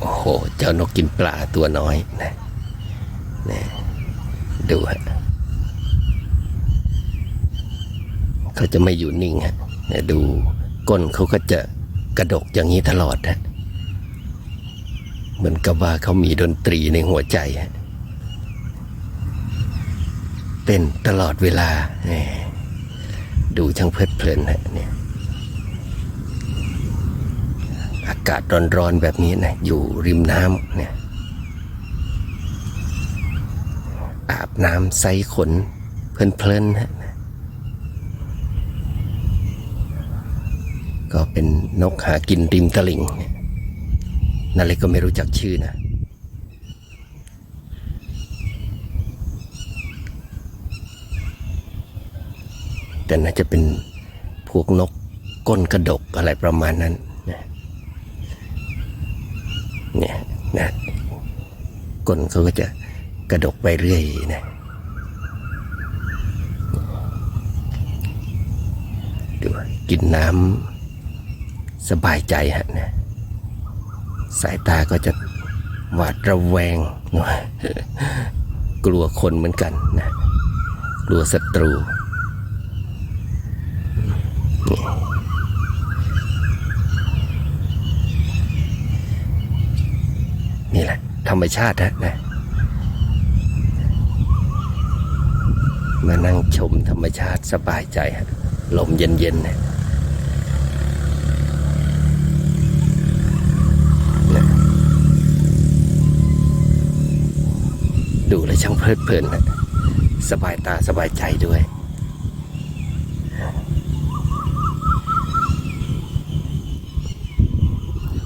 โอ้โห เจ้านกกินปลาตัวน้อยนะนะดูฮะเขาจะไม่อยู่นิ่งฮะนี่ดูก้นเขาก็จะกระดกอย่างนี้ตลอดฮะเหมือนกับว่าเขามีดนตรีในหัวใจฮะเต้นตลอดเวลาแหมดูช่างเพลิดเพลินฮะเนี่ย อากาศร้อนๆแบบนี้นะอยู่ริมน้ำเนี่ยอาบน้ำไซขน เพลินๆฮะก็เป็นนกหากินริมตลิ่งนี่นั่นเลยก็ไม่รู้จักชื่อนะ แต่น่าจะเป็นพวกนกก้นกระดกอะไรประมาณนั้นนะ เนี่ยนะ ก้นเขาก็จะกระดกไปเรื่อยนะดูกินน้ำสบายใจฮะนะสายตาก็จะหวาดระแวงนะกลัวคนเหมือนกันนะกลัวศัตรูนี่แหละ ธรรมชาติฮะนะมานั่งชมธรรมชาติสบายใจฮะลมเย็นๆนะนะดูแลช่างเพลิดเพลินนะสบายตาสบายใจด้วย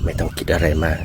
ไม่ต้องคิดอะไรมาก